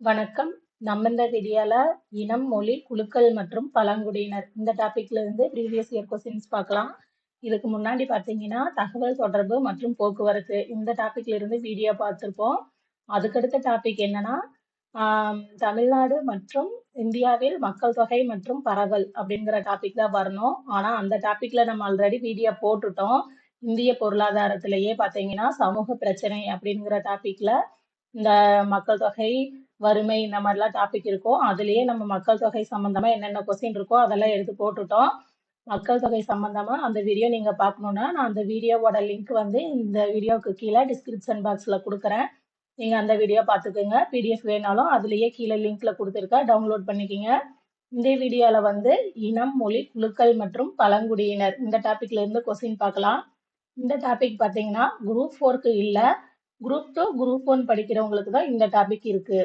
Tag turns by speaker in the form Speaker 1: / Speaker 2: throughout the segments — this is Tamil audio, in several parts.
Speaker 1: வணக்கம். நம்ம இந்த வீடியோல இனம், மொழி, குழுக்கள் மற்றும் பழங்குடியினர் இந்த டாபிக்ல இருந்து ப்ரீவியஸ் இயர் கொஸ்டின்ஸ் பார்க்கலாம். இதுக்கு முன்னாடி பார்த்தீங்கன்னா, தகவல் தொடர்பு மற்றும் போக்குவரத்து இந்த டாபிக்ல இருந்து வீடியோ பார்த்துருப்போம் அதுக்கடுத்த டாபிக் என்னன்னா, தமிழ்நாடு மற்றும் இந்தியாவில் மக்கள் தொகை மற்றும் பரவல் அப்படிங்கிற டாபிக் தான் வரணும். ஆனா அந்த டாபிக்ல நம்ம ஆல்ரெடி வீடியோ போட்டுட்டோம். இந்திய பொருளாதாரத்திலேயே பார்த்தீங்கன்னா, சமூக பிரச்சனை அப்படிங்கிற டாபிக்ல இந்த மக்கள் தொகை, வறுமை இந்த மாதிரிலாம் டாபிக் இருக்கும். அதுலயே நம்ம மக்கள் தொகை சம்பந்தமா என்னென்ன கொஸ்டின் இருக்கோ அதெல்லாம் எடுத்து போட்டுட்டோம். மக்கள் தொகை சம்பந்தமா அந்த வீடியோ நீங்க பார்க்கணும்னா, நான் அந்த வீடியோவோட லிங்க் வந்து இந்த வீடியோவுக்கு கீழே டிஸ்கிரிப்ஷன் பாக்ஸ்ல கொடுக்குறேன் நீங்க அந்த வீடியோ பார்த்துக்கங்க. பிடிஎஃப் வேணாலும் அதுலயே கீழே லிங்க்ல கொடுத்துருக்கா டவுன்லோட் பண்ணிக்கோங்க இந்த வீடியோல வந்து இனம், மொழி, குழுக்கள் மற்றும் பழங்குடியினர் இந்த டாபிக்ல இருந்து கொஸ்டின் பார்க்கலாம். இந்த டாபிக் பார்த்தீங்கன்னா, குரூப் ஃபோர்க்கு இல்லை குரூப் டூ குரூப் ஒன் படிக்கிறவங்களுக்கு தான் இந்த டாபிக் இருக்குது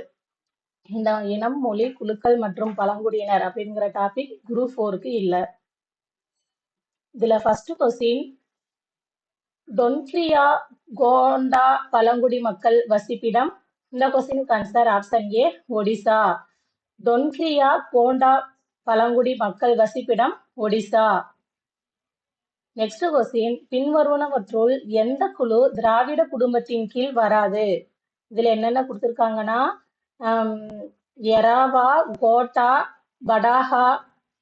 Speaker 1: இந்த இனம், மொழி, குழுக்கள் மற்றும் பழங்குடியினர் அப்படிங்கிற டாபிக் குரூப் ஃபோருக்கு இல்லை. இதுல ஃபர்ஸ்ட் கொஸ்டின் டொன்ட்ரியா கோண்டா பழங்குடி மக்கள் வசிப்பிடம்? இந்த கொஸ்டினுக்கு answer option A Odisha. Dongria Konda பழங்குடி மக்கள் வசிப்பிடம்? ஒடிசா. நெக்ஸ்ட் கொஸ்டின் பின்வருவனவற்றுள் எந்த குழு திராவிட குடும்பத்தின் கீழ் வராது? இதுல என்னென்ன கொடுத்துருக்காங்கன்னா எராவா கோட்டா படாகா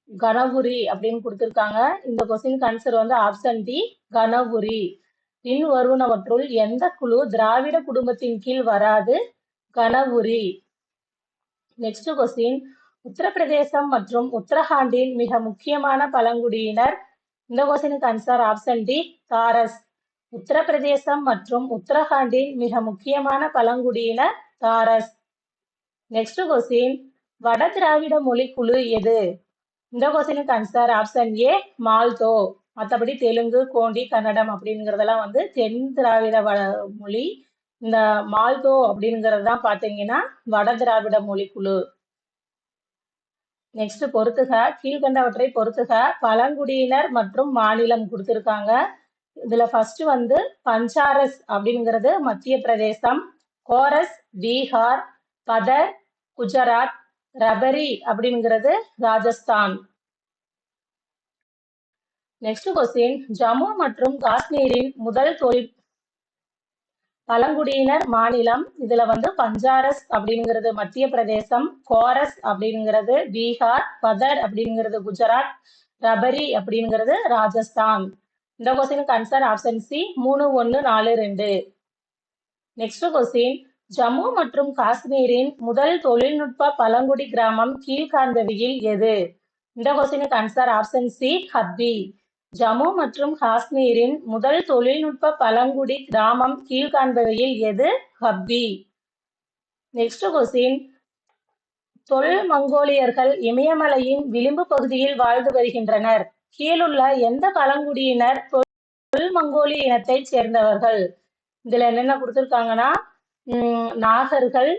Speaker 1: கணபுரி அப்படின்னு கொடுத்திருக்காங்க. இந்த கொஸ்டின் ஆன்சர் வந்து ஆப்ஷன் டி கணபுரி பின் வருவனவற்றுள் எந்த குழு திராவிட குடும்பத்தின் கீழ் வராது? கணபுரி நெக்ஸ்ட் கொஸ்டின் உத்தரப்பிரதேசம் மற்றும் உத்தரகாண்டின் மிக முக்கியமான பழங்குடியினர். இந்த கொஸ்டினுக்கு ஆன்சர் ஆப்ஷன் டி தாரஸ். உத்தரப்பிரதேசம் மற்றும் உத்தரகாண்டின் மிக முக்கியமான பழங்குடியினர் தாரஸ். நெக்ஸ்ட் கொஸ்டின் வட திராவிட மொழி குழு எது? இந்த கொஸ்டினுக்கு ஆன்சர் ஆப்ஷன் ஏ மால்தோ. மற்றபடி தெலுங்கு கோண்டி கன்னடம் அப்படிங்கிறதெல்லாம் வந்து தென் திராவிட வ மொழி. இந்த மால்தோ அப்படிங்கிறது தான் பார்த்தீங்கன்னா வட திராவிட மொழி குழு. நெக்ஸ்ட் பொறுத்துக. கீழ்கண்டவற்றை பொறுத்துக. பழங்குடியினர் மற்றும் மாநிலம் கொடுத்துருக்காங்க. இதுல ஃபர்ஸ்ட் வந்து பஞ்சாரஸ் அப்படிங்கிறது மத்திய பிரதேசம். கோரஸ் பீகார் பதர் குஜராத் ரபரி அப்படிங்கிறது ராஜஸ்தான். நெக்ஸ்ட் கொஸ்டின் ஜம்மு மற்றும் காஷ்மீரின் முதல் தொழில் பழங்குடியினர் மாநிலம். இதுல வந்து பஞ்சாரஸ் அப்படிங்கிறது மத்திய பிரதேசம் கோரஸ் அப்படிங்கிறது பீகார் பதர் அப்படிங்கிறது குஜராத் ரபரி அப்படிங்கிறது ராஜஸ்தான். இந்த கொஸ்டினுக்கு ஆன்சர் ஆப்ஷன் சி மூணு ஒன்று நாலு ரெண்டு. நெக்ஸ்ட் கொஸ்டின் ஜம்மு மற்றும் காஷ்மீரின் முதல் தொழில்நுட்ப பழங்குடி கிராமம் கீழ்காந்தவியில் எது? இந்த கொஸ்டினுக்கு ஆன்சர் ஆப்ஷன் சி ஹப்பி. ஜம்மு மற்றும் காஷ்மீரின் முதல் தொழில்நுட்ப பழங்குடி கிராமம் கீழ்காண்பவையில் எது? ஹப்பி. நெக்ஸ்ட் கொஸ்டின் தொழில் மங்கோலியர்கள் இமயமலையின் விளிம்பு பகுதியில் வாழ்ந்து வருகின்றனர். கீழுள்ள எந்த பழங்குடியினர் தொல் மங்கோலிய இனத்தைச் சேர்ந்தவர்கள்? இதுல என்னென்ன கொடுத்துருக்காங்கன்னா நாகர்கள்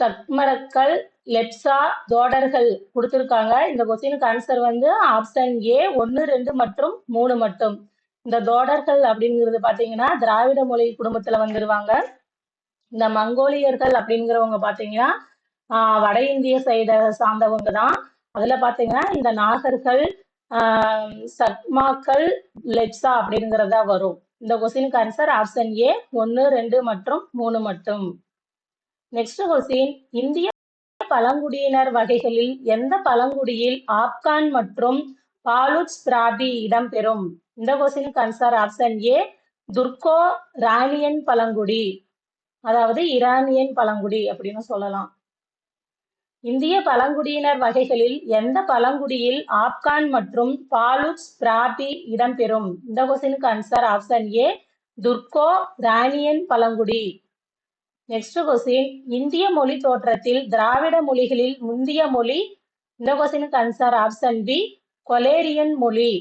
Speaker 1: சக்மரக்கள் லெப்சா தோடர்கள் கொடுத்துருக்காங்க. இந்த கொஸ்டினுக்கு ஆன்சர் வந்து ஆப்ஷன் ஏ ஒன்று ரெண்டு மற்றும் மூணு மட்டும். இந்த தோடர்கள் அப்படிங்கிறது பார்த்தீங்கன்னா திராவிட மொழி குடும்பத்தில் வந்துருவாங்க. இந்த மங்கோலியர்கள் அப்படிங்கிறவங்க பார்த்தீங்கன்னா வட இந்திய சைட சார்ந்தவங்க தான். அதில் பார்த்தீங்கன்னா இந்த நாகர்கள் சக்மாக்கள் லெப்சா அப்படிங்கிறதா வரும். இந்த கொஸ்டினுக்கு ஆன்சர் ஆப்ஷன் ஏ ஒன்று ரெண்டு மற்றும் மூணு மட்டும். நெக்ஸ்ட் கொஸ்டின் இந்திய பழங்குடியினர் வகைகளில் எந்த பழங்குடியில் ஆப்கான் மற்றும் பாலுச் திராபி இடம்பெறும்? இந்த கொஸ்டினுக்கு ஆன்சர் ஆப்ஷன் ஏ துர்கோ ராணியன் பழங்குடி. அதாவது ஈரானியன் பழங்குடி அப்படின்னு சொல்லலாம். இந்திய பழங்குடியினர் வகைகளில் எந்த பழங்குடியில் ஆப்கான் மற்றும் பாலுட்ஸ் பிராபி இடம்பெறும்? இந்த கொஸ்டினுக்கு ஆன்சர் ஆப்ஷன் ஏ துர்கோ ரானியன் பழங்குடி. நெக்ஸ்ட் கொஸ்டின் இந்திய மொழி தோற்றத்தில் திராவிட மொழிகளில் முந்திய மொழி? இந்த கொஸ்டினுக்கு ஆன்சர் ஆப்ஷன் பி கொலேரியன் மொழி.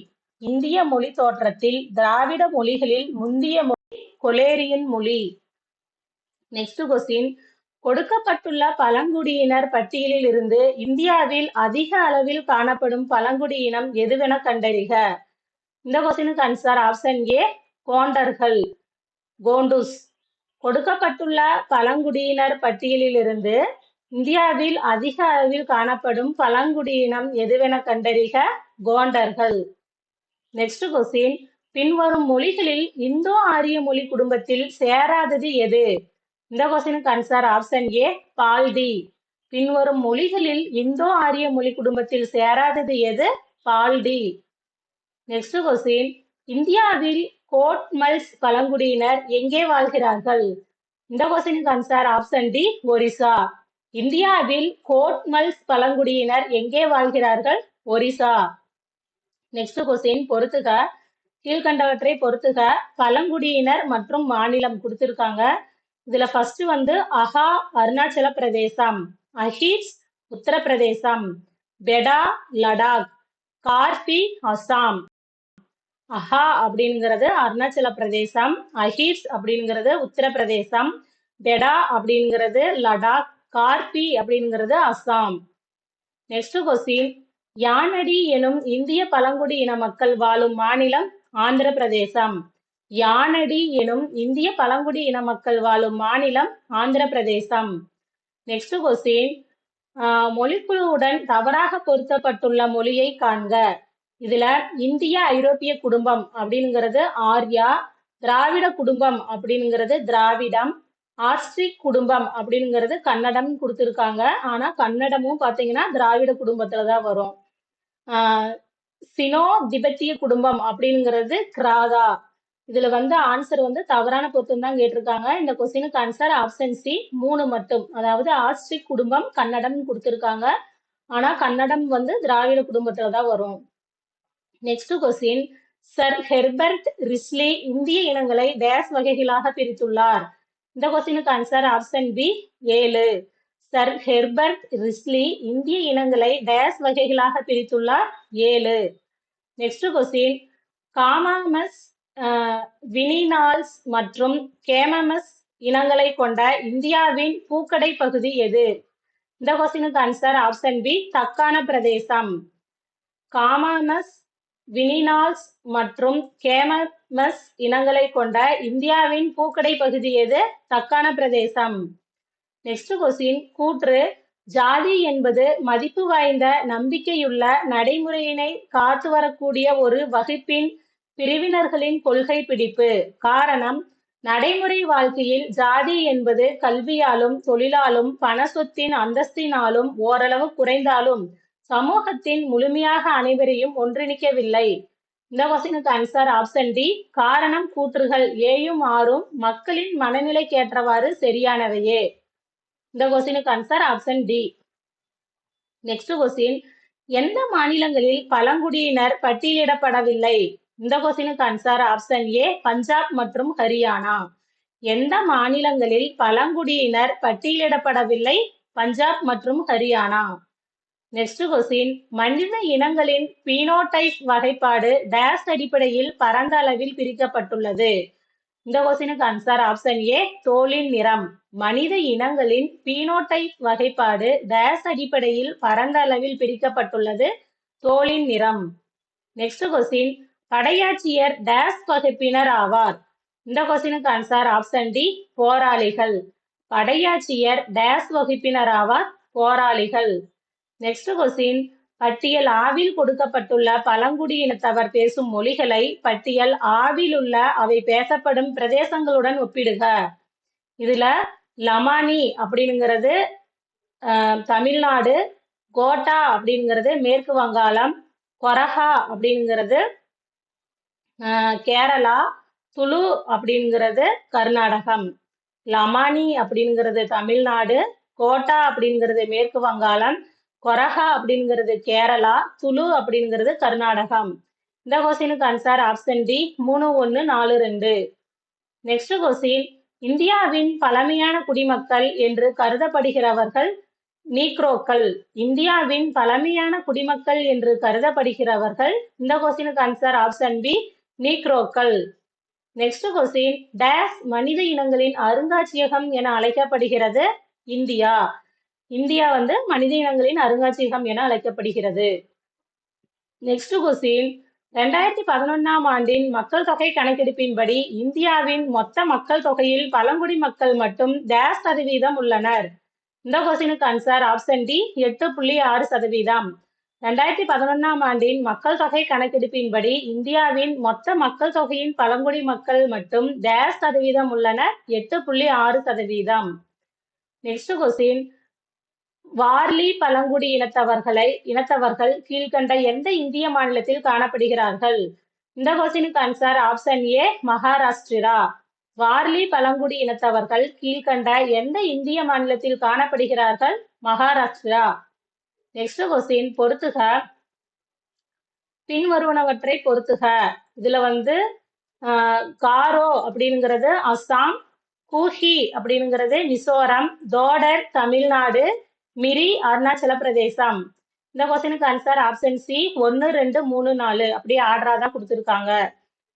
Speaker 1: இந்திய மொழி தோற்றத்தில் திராவிட மொழிகளில் முந்திய மொழி கொலேரியன் மொழி. நெக்ஸ்ட் கொஸ்டின் கொடுக்கப்பட்டுள்ள பழங்குடியினர் பட்டியலில் இருந்து இந்தியாவில் அதிக அளவில் காணப்படும் பழங்குடியினம் எதுவென கண்டறிக. இந்த கொஸ்டினுக்கு ஆன்சர் ஆப்ஷன் ஏ கோண்டர்கள். கோண்டுஸ். கொடுக்கப்பட்டுள்ள பழங்குடியினர் பட்டியலில் இருந்து இந்தியாவில் அதிக அளவில் காணப்படும் பழங்குடியினம் எதுவென கண்டறிக. கோண்டர்கள். நெக்ஸ்ட் கொஸ்டின் பின்வரும் மொழிகளில் இந்தோ ஆரிய மொழி குடும்பத்தில் சேராதது எது? இந்த கொஸ்டினுக்கு ஆன்சர் ஆப்ஷன் ஏ பால்டி பின்வரும் மொழிகளில் இந்தோ ஆரிய மொழி குடும்பத்தில் சேராதது எது? பால்டி நெக்ஸ்ட் கொஸ்டின் இந்தியாவில் கோட்மல்ஸ் பழங்குடியினர் எங்கே வாழ்கிறார்கள்? இந்த கொஸ்டினுக்கு ஆன்சர் ஆப்ஷன் டி ஒரிசா. இந்தியாவில் கோட்மல்ஸ் பழங்குடியினர் எங்கே வாழ்கிறார்கள்? ஒரிசா. நெக்ஸ்ட் கொஸ்டின் பொறுத்துக. கீழ்கண்டவற்றை பொறுத்துக. பழங்குடியினர் மற்றும் மாநிலம் கொடுத்திருக்காங்க. இதுல ஃபர்ஸ்ட் வந்து அஹா அருணாச்சல பிரதேசம் அஹிட்ஸ் உத்தரப்பிரதேசம் பெடா லடாக் கார்பி அசாம். அஹா அப்படிங்கிறது அருணாச்சல பிரதேசம் அஹிட்ஸ் அப்படிங்கிறது உத்தரப்பிரதேசம் பெடா அப்படிங்கிறது லடாக் கார்பி அப்படிங்கிறது அசாம். நெக்ஸ்ட் கொஸ்டின் யானடி எனும் இந்திய பழங்குடி இன மக்கள் வாழும் மாநிலம் ஆந்திர பிரதேசம். யானடி எனும் இந்திய பழங்குடி இன மக்கள் வாழும் மாநிலம் ஆந்திர பிரதேசம் நெக்ஸ்ட் கொஸ்டின் மொழிக்குழுவுடன் தவறாக பொருத்தப்பட்டுள்ள மொழியை காண்க. இதுல இந்திய ஐரோப்பிய குடும்பம் அப்படிங்கிறது ஆர்யா திராவிட குடும்பம் அப்படிங்கிறது திராவிடம் ஆஸ்ட்ரிக் குடும்பம் அப்படிங்கிறது கன்னடம் கொடுத்துருக்காங்க. ஆனா கன்னடமும் பாத்தீங்கன்னா திராவிட குடும்பத்துல தான் வரும் சினோ திபெத்திய குடும்பம் அப்படிங்கிறது கிராதா இதுல வந்து ஆன்சர் வந்து தவறான பொருத்தம் தான் கேட்டிருக்காங்க. இந்த கொஸ்டினுக்கு ஆன்சர் ஆப்ஷன் சி மூணு மட்டும். அதாவது ஆஸ்ட்ரிக் குடும்பம் கன்னடம் கொடுத்திருக்காங்க. ஆனா கன்னடம் வந்து திராவிட குடும்பத்துல தான் வரும். Next question sir Herbert Risley இந்திய இனங்களை டேஸ் வகைகளாக பிரித்துள்ளார். இந்த கொஸ்டினுக்கு ஆன்சர் ஆப்ஷன் பி ஏழு. சர் ஹெர்பர்ட் ரிஸ்லி இந்திய இனங்களை டேஸ் வகைகளாக பிரித்துள்ளார். ஏழு. நெக்ஸ்ட் கொஸ்டின் காமாமஸ் வினினால்ஸ் மற்றும் கேமமஸ் இனங்களை கொண்ட இந்தியாவின் பூக்கடை பகுதி எது? இந்த கொஸ்டினுக்கு ஆன்சர் ஆப்ஷன் பி தக்கான பிரதேசம். காமாமஸ் வினினால்ஸ் மற்றும் கேமமஸ் இனங்களை கொண்ட இந்தியாவின் பூக்கடை பகுதி எது? தக்கான பிரதேசம். நெக்ஸ்ட் கொஸ்டின் கூற்று. ஜாதி என்பது மதிப்பு வாய்ந்த நம்பிக்கையுள்ள நடைமுறையினை காத்து வரக்கூடிய ஒரு வகுப்பின் பிரிவினர்களின் கொள்கை பிடிப்பு. காரணம் நடைமுறை வாழ்க்கையில் ஜாதி என்பது கல்வியாலும் தொழிலாலும் பண சொத்தின் அந்தஸ்தினாலும் ஓரளவு குறைந்தாலும் சமூகத்தின் முழுமையாக அனைவரையும் ஒன்றிணைக்கவில்லை. இந்த கொஸ்டினுக்கு ஆன்சர் ஆப்ஷன் டி காரணம் கூற்றுகள் ஏயும் ஆறும் மக்களின் மனநிலைக்கேற்றவாறு சரியானவையே. இந்த கொஸ்டினுக்கு answer option D next question எந்த மாநிலங்களில் பழங்குடியினர் பட்டியலிடப்படவில்லை? இந்த கொஸ்டினுக்கு ஆன்சர் ஆப்ஷன் ஏ பஞ்சாப் மற்றும் ஹரியானா. எந்த மாநிலங்களில் பழங்குடியினர் பட்டியலிடப்படவில்லை? பஞ்சாப் மற்றும் ஹரியானா. நெக்ஸ்ட் கொஸ்டின் மனித இனங்களின் பீனோடைப் வகைப்பாடு டேஸ் அடிப்படையில் பரந்த அளவில் பிரிக்கப்பட்டுள்ளது. இந்த கொஸ்டினுக்கு ஆன்சர் ஆப்ஷன் ஏ தோலின் நிறம். மனித இனங்களின் பீனோடைப் வகைப்பாடு டேஸ் அடிப்படையில் பரந்த அளவில் பிரிக்கப்பட்டுள்ளது தோலின் நிறம். நெக்ஸ்ட் கொஸ்டின் படையாட்சியர் டேஸ் வகுப்பினர் ஆவார். இந்த கொஸ்டினுக்கு ஆன்சர் ஆப்ஷன் டி போராளிகள். படையாட்சியர் டேஸ் வகுப்பினர் ஆவார் போராளிகள். நெக்ஸ்ட் கொஸ்டின் பட்டியல் ஆவில் கொடுக்கப்பட்டுள்ள பழங்குடியினத்தவர் பேசும் மொழிகளை பட்டியல் ஆவில் உள்ள அவை பேசப்படும் பிரதேசங்களுடன் ஒப்பிடுக. இதுல லமானி அப்படிங்கிறது தமிழ்நாடு கோட்டா அப்படிங்கிறது மேற்கு வங்காளம் கொரஹா அப்படிங்கிறது கேரளா துளு அப்படிங்கிறது கர்நாடகம். லமானி அப்படிங்கிறது தமிழ்நாடு. கோட்டா அப்படிங்கிறது மேற்கு வங்காளம். கொரஹா அப்படிங்கிறது கேரளா. துளு அப்படிங்கிறது கர்நாடகம். இந்த கொஸ்டினுக்கு ஆன்சர் ஆப்ஷன் டி மூணு ஒன்று நாலு ரெண்டு. நெக்ஸ்ட் கொஸ்டின் இந்தியாவின் பழமையான குடிமக்கள் என்று கருதப்படுகிறவர்கள் நீக்ரோக்கள். இந்தியாவின் பழமையான குடிமக்கள் என்று கருதப்படுகிறவர்கள். இந்த கொஸ்டினுக்கு ஆன்சர் ஆப்ஷன் பி நீக்ரோக்கள். நெக்ஸ்ட் கொஸ்டின் டேஸ் மனித இனங்களின் அருங்காட்சியகம் என அழைக்கப்படுகிறது இந்தியா. இந்தியா வந்து மனித இனங்களின் அருங்காட்சியகம் என அழைக்கப்படுகிறது. நெக்ஸ்ட் கொஸ்டின் ரெண்டாயிரத்தி பதினொன்னாம் ஆண்டின் மக்கள் தொகை கணக்கெடுப்பின்படி இந்தியாவின் மொத்த மக்கள் தொகையில் பழங்குடி மக்கள் மட்டும் டேஸ் சதவீதம் உள்ளனர். இந்த கொஸ்டினுக்கு ஆன்சர் ஆப்ஷன் டி எட்டு புள்ளி ஆறு சதவீதம். ரெண்டாயிரத்தி பதினொன்னாம் ஆண்டின் மக்கள் தொகை கணக்கெடுப்பின்படி இந்தியாவின் மொத்த மக்கள் தொகையின் பழங்குடி மக்கள் மட்டும் டேஷ் சதவீதம் உள்ளனர் எட்டு புள்ளி ஆறு சதவீதம். நெக்ஸ்ட் கொஸ்டின் வார்லி பழங்குடி இனத்தவர்களை இனத்தவர்கள் கீழ்கண்ட எந்த இந்திய மாநிலத்தில் காணப்படுகிறார்கள்? இந்த கொஸ்டினுக்கு answer option A Maharashtra. Warli பழங்குடி இனத்தவர்கள் கீழ்கண்ட எந்த இந்திய மாநிலத்தில் காணப்படுகிறார்கள்? மகாராஷ்டிரா. நெக்ஸ்ட் கொஸ்டின் பொறுத்துக பின்வருவனவற்றை பொறுத்துக இதுல வந்து காரோ அப்படிங்கிறது அஸ்ஸாம் கூஹி அப்படிங்கிறது மிசோரம் தோடர் தமிழ்நாடு மிரி அருணாச்சல பிரதேசம். இந்த கொஸ்டினுக்கு ஆன்சர் ஆப்ஷன் சி ஒன்னு ரெண்டு மூணு நாலு. அப்படியே ஆர்டரா தான் கொடுத்துருக்காங்க.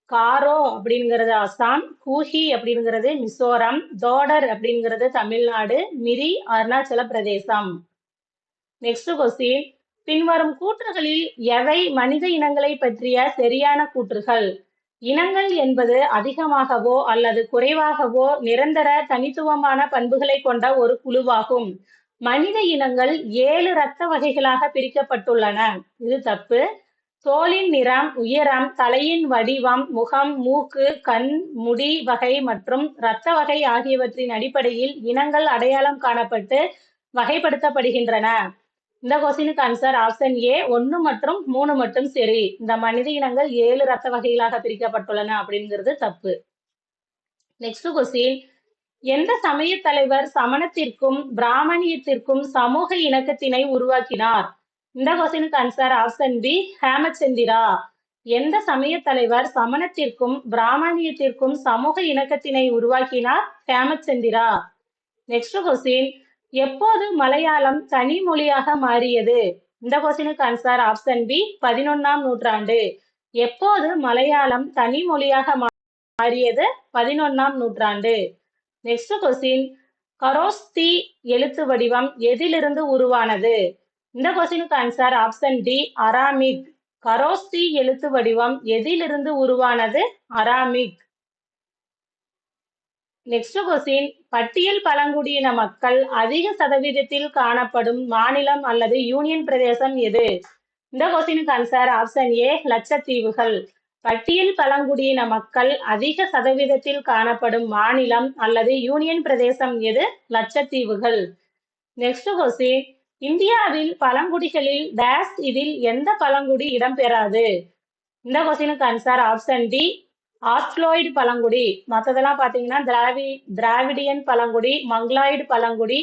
Speaker 1: காரோ அப்படிங்கிறது அஸ்ஸாம் கூஹி அப்படிங்கிறது மிசோரம் தோடர் அப்படிங்கிறது தமிழ்நாடு மிரி அருணாச்சல பிரதேசம். நெக்ஸ்ட் கொஸ்டின் பின்வரும் கூற்றுகளில் எவை மனித இனங்களை பற்றிய சரியான கூற்றுகள்? இனங்கள் என்பது அதிகமாகவோ அல்லது குறைவாகவோ நிரந்தர தனித்துவமான பண்புகளை கொண்ட ஒரு குழுவாகும். மனித இனங்கள் ஏழு இரத்த வகைகளாக பிரிக்கப்பட்டுள்ளன. இது தப்பு. தோலின் நிறம் உயரம் தலையின் வடிவம் முகம் மூக்கு கண் முடி வகை மற்றும் இரத்த வகை ஆகியவற்றின் அடிப்படையில் இனங்கள் அடையாளம் காணப்பட்டு வகைப்படுத்தப்படுகின்றன. இந்த கொஸ்டினுக்கு ஆன்சர் ஆப்ஷன் ஏ ஒன்னு மற்றும் மூணு மட்டும் சரி. இந்த மனித இனங்கள் ஏழு ரத்த வகைகளாக பிரிக்கப்பட்டுள்ளன அப்படிங்கிறது தப்பு. நெக்ஸ்ட் கொஸ்டின் எந்த சமய தலைவர் சமணத்திற்கும் பிராமணியத்திற்கும் சமூக இணக்கத்தினை உருவாக்கினார்? இந்த கொஸ்டினுக்கு ஆன்சர் ஆப்ஷன் பி ஹேமச்சந்திரா. எந்த சமய தலைவர் சமணத்திற்கும் பிராமணியத்திற்கும் சமூக இணக்கத்தினை உருவாக்கினார்? ஹேமச்சந்திரா. நெக்ஸ்ட் கொஸ்டின் எப்போது மலையாளம் தனி மொழியாக மாறியது? இந்த கொஸ்டினுக்கு ஆன்சர் ஆப்ஷன் பி பதினொன்னாம் நூற்றாண்டு. எப்போது மலையாளம் தனி மொழியாக மா- மாறியது? பதினொன்னாம் நூற்றாண்டு. நெக்ஸ்ட் கொஸ்டின் கரோஸ்தி எழுத்து வடிவம் எதிலிருந்து உருவானது? இந்த கொஸ்டினுக்கு answer option D Aramaic. Kharosthi எழுத்து வடிவம் எதிலிருந்து உருவானது? அராமிக். நெக்ஸ்ட் கொஸ்டின் பட்டியல் பழங்குடியின மக்கள் அதிக சதவீதத்தில் காணப்படும் மாநிலம் அல்லது யூனியன் பிரதேசம் எது? இந்த கொஸ்டினுக்கு ஆன்சர் ஆப்ஷன் ஏ லட்சத்தீவுகள். பட்டியல் பழங்குடியின மக்கள் அதிக சதவீதத்தில் காணப்படும் மாநிலம் அல்லது யூனியன் பிரதேசம் எது? லட்சத்தீவுகள். நெக்ஸ்ட் கொஸ்டின் இந்தியாவில் பழங்குடிகளில் டேஷ் இதில் எந்த பழங்குடி இடம்பெறாது? இந்த கொஸ்டினுக்கு ஆன்சர் ஆப்ஷன் டி ஆஸ்ட்லோய்டு பழங்குடி மற்றதெல்லாம் பார்த்தீங்கன்னா திராவி திராவிடியன் பழங்குடி மங்களாய்டு பழங்குடி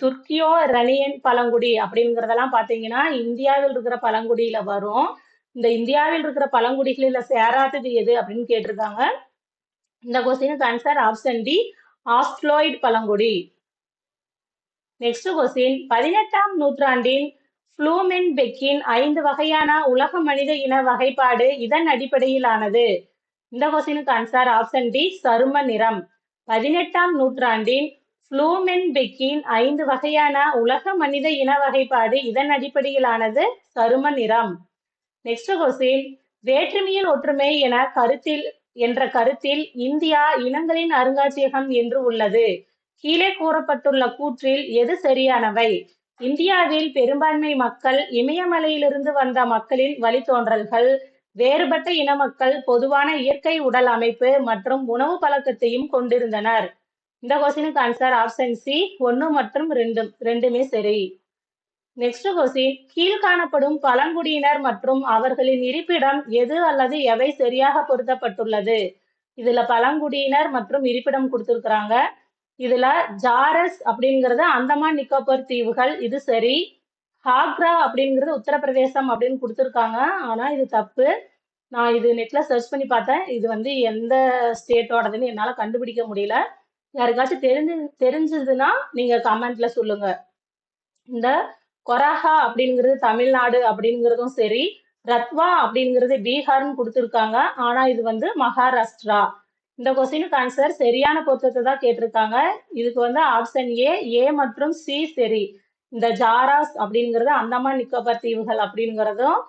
Speaker 1: துர்க்கியோ ரணியன் பழங்குடி அப்படிங்கிறதெல்லாம் பார்த்தீங்கன்னா இந்தியாவில் இருக்கிற பழங்குடியில வரும். இந்த இந்தியாவில் இருக்கிற பழங்குடிகளில் சேராதது எது அப்படின்னு கேட்டிருக்காங்க. இந்த கொஸ்டினுக்கு ஆன்சர் ஆப்ஷன் டி ஆஸ்ட்லோய்டு பழங்குடி. நெக்ஸ்ட் கொஸ்டின் பதினெட்டாம் நூற்றாண்டின் ஃப்ளூமென் பெக்கின் ஐந்து வகையான உலக மனித இன வகைப்பாடு இதன் அடிப்படையிலானது. இந்த கொஸ்டினுக்கு ஆன்சர் ஆப்ஷன் டி சரும நிறம். பதினெட்டாம் நூற்றாண்டின் ஃப்ளூமென் பெக்கின் ஐந்து வகையான உலக மனித இன வகைப்பாடு இதன் அடிப்படையிலானது சரும நிறம். நெக்ஸ்ட் கொஸ்டின் வேற்றுமையில் ஒற்றுமை என கருத்தில் என்ற கருத்தில் இந்தியா இனங்களின் அருங்காட்சியகம் என்று உள்ளது. கீழே கூறப்பட்டுள்ள கூற்றில் எது சரியானவை? இந்தியாவில் பெரும்பான்மை மக்கள் இமயமலையிலிருந்து வந்த மக்களின் வழித்தோன்றல்கள் வேறுபட்ட இன மக்கள் பொதுவான இயற்கை உடல் அமைப்பு மற்றும் உணவு பழக்கத்தையும் கொண்டிருந்தனர். இந்த கொஸ்டினுக்கு ஆன்சர் ஆப்ஷன் சி ஒன்னு மற்றும் ரெண்டு ரெண்டுமே சரி. நெக்ஸ்ட் கொஸ்டின் கீழ்காணப்படும் பழங்குடியினர் மற்றும் அவர்களின் இருப்பிடம் எது அல்லது எவை சரியாக பொருத்தப்பட்டுள்ளது? இதுல பழங்குடியினர் மற்றும் இருப்பிடம் கொடுத்திருக்கிறாங்க. இதுல ஜாரஸ் அப்படிங்கிறது அந்தமான் நிக்கோபர் தீவுகள் இது சரி. ஹாக்ரா அப்படிங்கிறது உத்தரப்பிரதேசம் அப்படின்னு கொடுத்துருக்காங்க. ஆனா இது தப்பு. நான் இது நெட்ல சர்ச் பண்ணி பார்த்தேன். இது வந்து எந்த ஸ்டேட்டோடதுன்னு என்னால கண்டுபிடிக்க முடியல. யாருக்காச்சும் தெரிஞ்சு தெரிஞ்சதுன்னா நீங்க கமெண்ட்ல சொல்லுங்க. இந்த கொராஹா அப்படிங்கிறது தமிழ்நாடு அப்படிங்கிறதும் சரி ரத்வா அப்படிங்கிறது பீகார்னு கொடுத்துருக்காங்க. ஆனா இது வந்து மகாராஷ்டிரா. இந்த கொஸ்டினுக்கு ஆன்சர் சரியான பொருத்தத்தை தான் கேட்டிருக்காங்க. இதுக்கு வந்து ஆப்ஷன் ஏ ஏ மற்றும் சி சரி. இந்த ஜாராஸ் அப்படிங்கிறது அந்தமான் நிக்கோபர் தீவுகள் அப்படிங்கிறதும்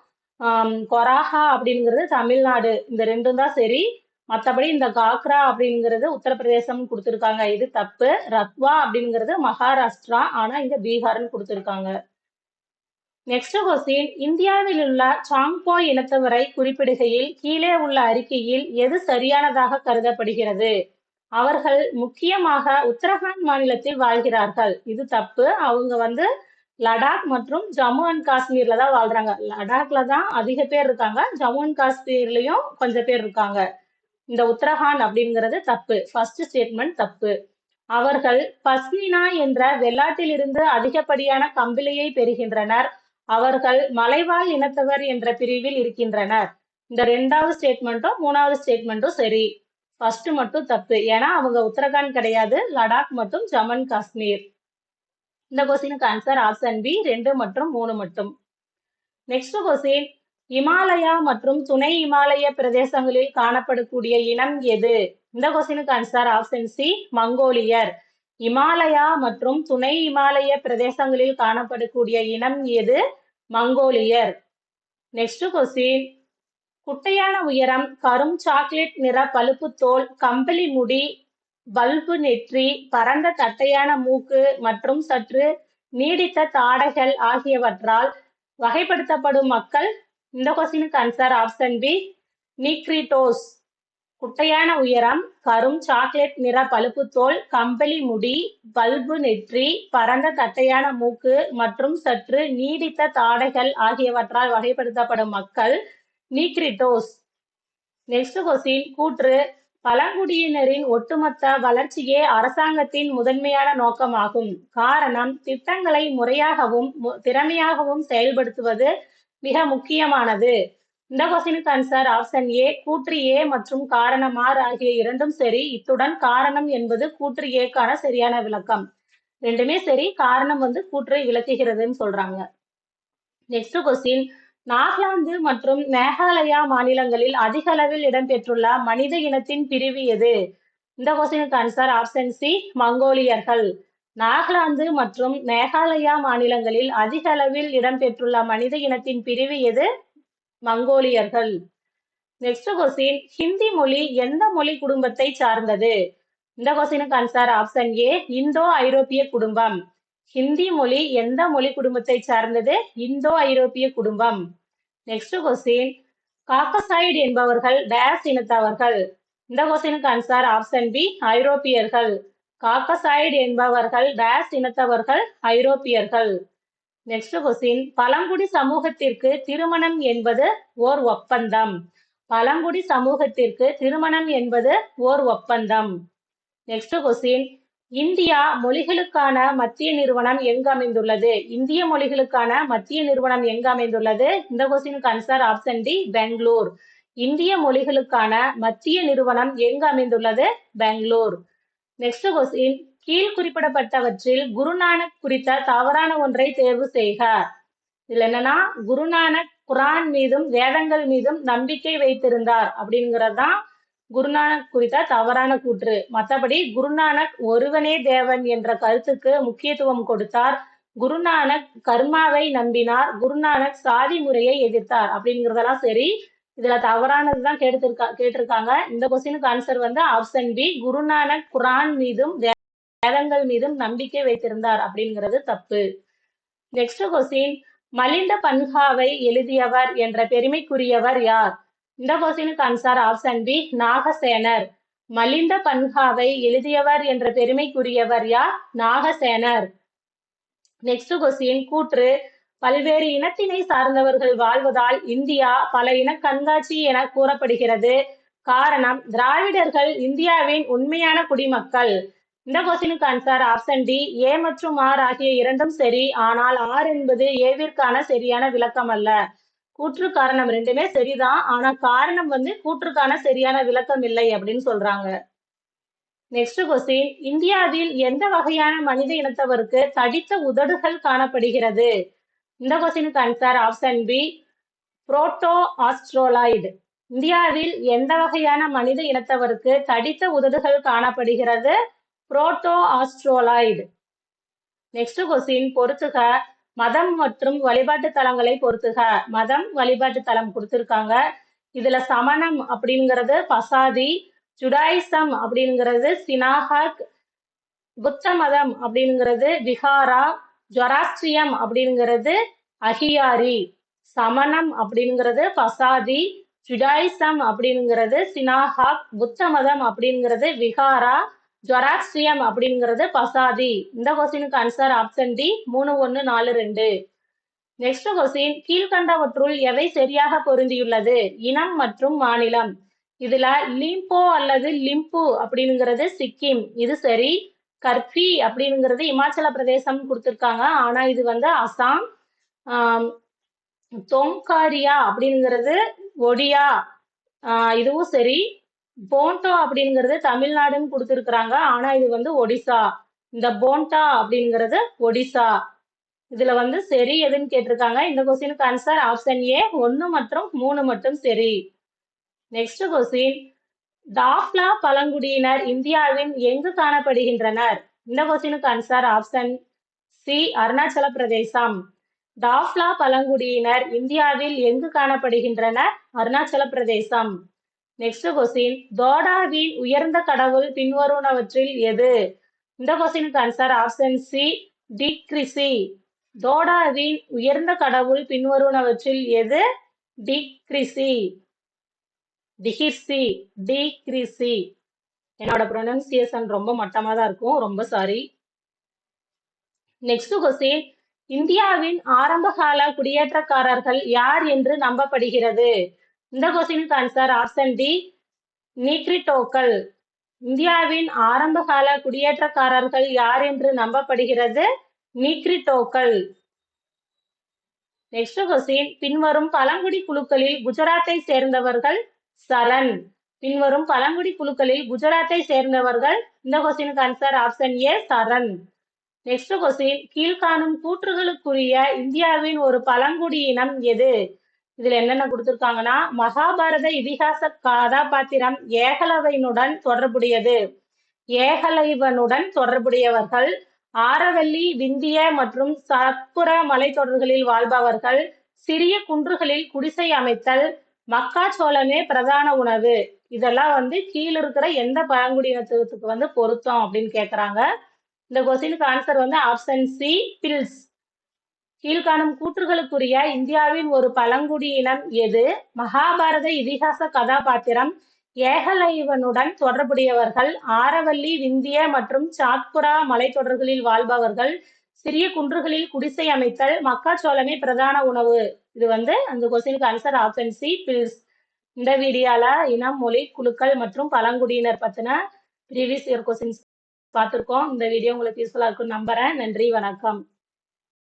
Speaker 1: கொராஹா அப்படிங்கிறது தமிழ்நாடு இந்த ரெண்டும் தான் சரி. மற்றபடி இந்த காக்ரா அப்படிங்கிறது உத்தரப்பிரதேசம் கொடுத்துருக்காங்க. இது தப்பு. ரத்வா அப்படிங்கிறது மகாராஷ்டிரா ஆனா இங்க பீகார்னு கொடுத்துருக்காங்க. நெக்ஸ்ட் கொஸ்டின் இந்தியாவில் உள்ள சாங்போ இனத்தவரை குறிப்பிடுகையில் கீழே உள்ள அறிக்கையில் எது சரியானதாக கருதப்படுகிறது? அவர்கள் முக்கியமாக உத்தரகாண்ட் மாநிலத்தில் வாழ்கிறார்கள். இது தப்பு. அவங்க வந்து லடாக் மற்றும் ஜம்மு அண்ட் காஷ்மீர்ல தான் வாழ்றாங்க. லடாக்ல தான் அதிக பேர் இருக்காங்க. ஜம்மு அண்ட் காஷ்மீர்லயும் கொஞ்சம் பேர் இருக்காங்க. இந்த உத்தரகாண்ட் அப்படிங்கிறது தப்பு. ஃபர்ஸ்ட் ஸ்டேட்மெண்ட் தப்பு. அவர்கள் பஸ்மினா என்ற வெள்ளாட்டிலிருந்து அதிகப்படியான கம்பிளியை பெறுகின்றனர். அவர்கள் மலைவாழ் இனத்தவர் என்ற பிரிவில் இருக்கின்றனர். இந்த ரெண்டாவது ஸ்டேட்மெண்ட்டும் மூணாவது ஸ்டேட்மெண்ட்டும் சரி. ஃபர்ஸ்ட் மட்டும் தப்பு. ஏன்னா அவங்க உத்தரகாண்ட் கிடையாது. லடாக் மற்றும் ஜம்மு அண்ட் காஷ்மீர். இந்த கொஸ்டினுக்கு ஆன்சர் ஆப்ஷன் பி ரெண்டு மற்றும் மூணு மட்டும். நெக்ஸ்ட் கொஸ்டின் இமாலயா மற்றும் துணை இமாலய பிரதேசங்களில் காணப்படக்கூடிய இனம் எது? இந்த கொஸ்டினுக்கு ஆன்சர் ஆப்ஷன் சி மங்கோலியர். இமாலயா மற்றும் துணை இமாலய பிரதேசங்களில் காணப்படக்கூடிய இனம் எது? மங்கோலியர். நெக்ஸ்ட் கொஸ்டின் குட்டையான உயரம் கரும் சாக்லேட் நிற பழுப்பு தோல் கம்பளி முடி பல்பு நெற்றி பரந்த தட்டையான மூக்கு மற்றும் சற்று நீடித்த தாடைகள் ஆகியவற்றால் வகைப்படுத்தப்படும் மக்கள் இந்த கொஸ்டினுக்கு ஆன்சர் ஆப்ஷன் பி நீக்ரிட்டோஸ் குட்டையான உயரம் கரும் சாக்லேட் நிற பழுப்பு தோல் கம்பளி முடி பல்பு நெற்றி பரந்த தட்டையான மூக்கு மற்றும் சற்று நீடித்த தாடைகள் ஆகியவற்றால் வகைப்படுத்தப்படும் மக்கள் நீக்ரிட்டோஸ் நெக்ஸ்ட் கொஸ்டின் கூற்று பழங்குடியினரின் ஒட்டுமொத்த வளர்ச்சியே அரசாங்கத்தின் முதன்மையான நோக்கமாகும். காரணம் திட்டங்களை முறையாகவும் திறமையாகவும் செயல்படுத்துவது மிக முக்கியமானது. இந்த கொஸ்டினுக்கு ஆன்சர் ஆப்ஷன் ஏ கூற்று ஏ மற்றும் காரணம் ஆர் ஆகிய இரண்டும் சரி. இத்துடன் காரணம் என்பது கூற்று ஏக்கான சரியான விளக்கம். ரெண்டுமே சரி காரணம் வந்து கூற்றை விளக்குகிறதுன்னு சொல்றாங்க. நெக்ஸ்ட் கொஸ்டின் நாகாலாந்து மற்றும் மேகாலயா மாநிலங்களில் அதிக அளவில் இடம்பெற்றுள்ள மனித இனத்தின் பிரிவு எது? இந்த கொஸ்டினுக்கு ஆன்சர் ஆப்ஷன் சி மங்கோலியர்கள். நாகாலாந்து மற்றும் மேகாலயா மாநிலங்களில் அதிக அளவில் இடம்பெற்றுள்ள மனித இனத்தின் பிரிவு எது? மங்கோலியர்கள். நெக்ஸ்ட் கொஸ்டின் ஹிந்தி மொழி எந்த மொழி குடும்பத்தை சார்ந்தது? இந்த கொஸ்டினுக்கு ஆன்சர் ஆப்ஷன் ஏ இந்தோ ஐரோப்பிய குடும்பம். ஹிந்தி மொழி எந்த மொழி குடும்பத்தை சார்ந்தது? இந்தோ ஐரோப்பிய குடும்பம். நெக்ஸ்ட் கொஸ்டின் காக்கசாய்டு என்பவர்கள் டேஸ் இனத்தவர்கள். இந்த கொஸ்டினுக்கு ஆன்சர் ஆப்ஷன் பி ஐரோப்பியர்கள். காக்கசாய்டு என்பவர்கள் டேஸ் இனத்தவர்கள் ஐரோப்பியர்கள். நெக்ஸ்ட் கொஸ்டின் பழங்குடி சமூகத்திற்கு திருமணம் என்பது ஓர் ஒப்பந்தம். பழங்குடி சமூகத்திற்கு திருமணம் என்பது ஓர் ஒப்பந்தம். நெக்ஸ்ட் கொஸ்டின் இந்தியா மொழிகளுக்கான மத்திய நிறுவனம் எங்கு அமைந்துள்ளது? இந்திய மொழிகளுக்கான மத்திய நிறுவனம் எங்கு அமைந்துள்ளது? இந்த கொஸ்டினுக்கு ஆன்சர் ஆப்ஷன் டி பெங்களூர். இந்திய மொழிகளுக்கான மத்திய நிறுவனம் எங்கு அமைந்துள்ளது? பெங்களூர். நெக்ஸ்ட் கொஸ்டின் கீழ் குறிப்பிடப்பட்டவற்றில் குருநானக் குறித்த தவறான ஒன்றை தேர்வு செய்க. இதுல என்னன்னா குருநானக் குரான் மீதும் வேதங்கள் மீதும் நம்பிக்கை வைத்திருந்தார் அப்படிங்கிறது தான் குருநானக் குறித்த தவறான கூற்று. மற்றபடி குருநானக் ஒருவனே தேவன் என்ற கருத்துக்கு முக்கியத்துவம் கொடுத்தார். குருநானக் கர்மாவை நம்பினார். குருநானக் சாதி முறையை எதிர்த்தார். அப்படிங்கிறதெல்லாம் சரி இதுல தவறானதுதான் கேட்டுருக்கா கேட்டிருக்காங்க. இந்த கொஸ்டினுக்கு ஆன்சர் வந்து ஆப்ஷன் பி குருநானக் குரான் மீதும் வே- வேதங்கள் மீதும் நம்பிக்கை வைத்திருந்தார் அப்படிங்கிறது தப்பு. நெக்ஸ்ட் கொஸ்டின் மலிந்த பன்ஹாவை எழுதியவர் என்ற பெருமைக்குரியவர் யார்? இந்த கொஸ்டினுக்கு ஆன்சர் ஆப்ஷன் பி நாகசேனர். மலிந்த பன்ஹாவை எழுதியவர் என்ற பெருமைக்குரியவர் யார்? நாகசேனர். நெக்ஸ்ட் கொஸ்டின் கூற்று. பல்வேறு இனத்தினை சார்ந்தவர்கள் வாழ்வதால் இந்தியா பல இன கண்காட்சி என கூறப்படுகிறது. காரணம் திராவிடர்கள் இந்தியாவின் உண்மையான குடிமக்கள். இந்த கொஸ்டினுக்கு ஆன்சர் ஆப்ஷன் டி ஏ மற்றும் ஆர் ஆகிய இரண்டும் சரி ஆனால் ஆர் என்பது ஏவிற்கான சரியான விளக்கம் அல்ல கூற்று காரணம் ரெண்டுமே சரிதான். ஆனா காரணம் வந்து கூற்றுக்கான சரியான விளக்கம் இல்லை அப்படின்னு சொல்றாங்க. நெக்ஸ்ட் கொஸ்டின் இந்தியாவில் எந்த வகையான மனித இனத்தவருக்கு தடித்த உதடுகள் காணப்படுகிறது? இந்த கொஸ்டினுக்கு answer option B proto Australoid இந்தியாவில் எந்த வகையான மனித இனத்தவருக்கு தடித்த உதடுகள் காணப்படுகிறது? புரோட்டோ ஆஸ்ட்ரோலாய்டு நெக்ஸ்ட் கொஸ்டின் பொறுத்துக. மதம் மற்றும் வழிபாட்டு தலங்களை பொறுத்துக. மதம் வழிபாட்டு தலம் கொடுத்துருக்காங்க. இதுல சமணம் அப்படிங்கிறது பசாதி ஜுடாயிசம் அப்படிங்கிறது சினாஹக் புத்த மதம் அப்படிங்கிறது விஹாரா ஜொராஸ்ட்ரியம் அப்படிங்கிறது அஹியாரி. சமணம் அப்படிங்கிறது பசாதி ஜுடாயிசம் அப்படிங்கிறது சினாஹாக் புத்த மதம் அப்படிங்கிறது விஹாரா ஜொராக்ஸ்ட்ரியம் அப்படிங்கிறது பசாதி. இந்த கொஸ்டினுக்கு ஆன்சர் ஆப்ஷன் டி மூணு ஒன்று நாலு ரெண்டு. நெக்ஸ்ட் கொஸ்டின் கீழ்கண்டவற்றுள் எவை சரியாக பொருந்தியுள்ளது? இனம் மற்றும் மாநிலம். இதுல லிம்போ அல்லது லிம்பு அப்படிங்கிறது சிக்கிம். இது சரி. கர்பி அப்படிங்கிறது இமாச்சல பிரதேசம் கொடுத்துருக்காங்க. ஆனா இது வந்து அசாம். தொங்காரியா அப்படிங்கிறது ஒடியா. இதுவும் சரி. போண்டோ அப்படிங்கிறது தமிழ்நாடுன்னு கொடுத்துருக்குறாங்க. ஆனா இது வந்து ஒடிசா. இந்த போண்டா அப்படிங்கிறது ஒடிசா. இதுல வந்து சரி எதுன்னு கேட்டிருக்காங்க. இந்த கொஸ்டினுக்கு ஆன்சர் ஆப்ஷன் ஏ ஒன்னு மற்றும் மூணு மட்டும் சரி. நெக்ஸ்ட் கொஸ்டின் டாஃப்லா பழங்குடியினர் இந்தியாவின் எங்கு காணப்படுகின்றனர்? இந்த கொஸ்டினுக்கு ஆன்சர் ஆப்ஷன் சி அருணாச்சல பிரதேசம். டாஃப்லா பழங்குடியினர் இந்தியாவில் எங்கு காணப்படுகின்றனர்? அருணாச்சல பிரதேசம். நெக்ஸ்ட் கொஸ்டின் தோடாவின் உயர்ந்த கடவுள் பின்வருவனவற்றில் எது? இந்த கொஸ்டினுக்கு ஆன்சர் ஆப்ஷன் சி டிக்ரிசி தோடாவின் உயர்ந்த கடவுள் பின்வருவனவற்றில் எது? டிக்ரிசி டிஹிர்சி டிக்ரிசி என்னோட ப்ரொனன்சியேஷன் ரொம்ப மட்டமா தான் இருக்கும். ரொம்ப சாரி நெக்ஸ்ட் கொஸ்டின் இந்தியாவின் ஆரம்பகால குடியேற்றக்காரர்கள் யார் என்று நம்பப்படுகிறது? இந்த கொஸ்டினுக்கு ஆன்சர் ஆப்ஷன் டி நீக்ரிட்டோக்கள் இந்தியாவின் ஆரம்பகால குடியேற்றக்காரர்கள் யார் என்று நம்பப்படுகிறது? நீக்ரிட்டோக்கள் நெக்ஸ்ட் கொஸ்டின் பின்வரும் பழங்குடி குழுக்களில் குஜராத்தை சேர்ந்தவர்கள் சரண். பின்வரும் பழங்குடி குழுக்களில் குஜராத்தை சேர்ந்தவர்கள் இந்த கொஸ்டினுக்கு answer option A Charan. Next question கீழ்காணும் கூற்றுகளுக்குரிய இந்தியாவின் ஒரு பழங்குடி இனம் எது? இதுல என்னென்ன கொடுத்துருக்காங்கன்னா மகாபாரத இதிகாச கதாபாத்திரம் ஏகலவனுடன் தொடர்புடையது. ஏகலைவனுடன் தொடர்புடையவர்கள் ஆரவல்லி விந்திய மற்றும் சத்புர மலைத்தொடர்களில் வாழ்பவர்கள் சிறிய குன்றுகளில் குடிசை அமைத்தல் மக்காச்சோளமே பிரதான உணவு. இதெல்லாம் வந்து கீழ இருக்கிற எந்த பழங்குடியினத்துக்கு வந்து பொருத்தம் அப்படின்னு கேக்குறாங்க. இந்த கொஸ்டினுக்கு ஆன்சர் வந்து ஆப்ஷன் சி பில்ஸ் கீழ்காணும் கூற்றுகளுக்குரிய இந்தியாவின் ஒரு பழங்குடியினம் எது? மகாபாரத இதிகாச கதாபாத்திரம். ஏகலைவனுடன் தொடர்புடையவர்கள் ஆரவல்லி விந்திய மற்றும் சாத்புரா மலைத்தொடர்களில் வாழ்பவர்கள் சிறிய குன்றுகளில் குடிசை அமைத்தல் மக்காச்சோளமே பிரதான உணவு. இது வந்து அந்த கொஸ்டினுக்கு ஆன்சர் ஆப்ஷன் சி பில்ஸ் இந்த வீடியோல இனம் மொழி குழுக்கள் மற்றும் பழங்குடியினர் பத்தின ப்ரீவியஸ் இயர் கொஸ்டின்ஸ் பார்த்துருக்கோம். இந்த வீடியோ உங்களுக்கு யூஸ்ஃபுல்லா இருக்கும் நம்புறேன். நன்றி வணக்கம்.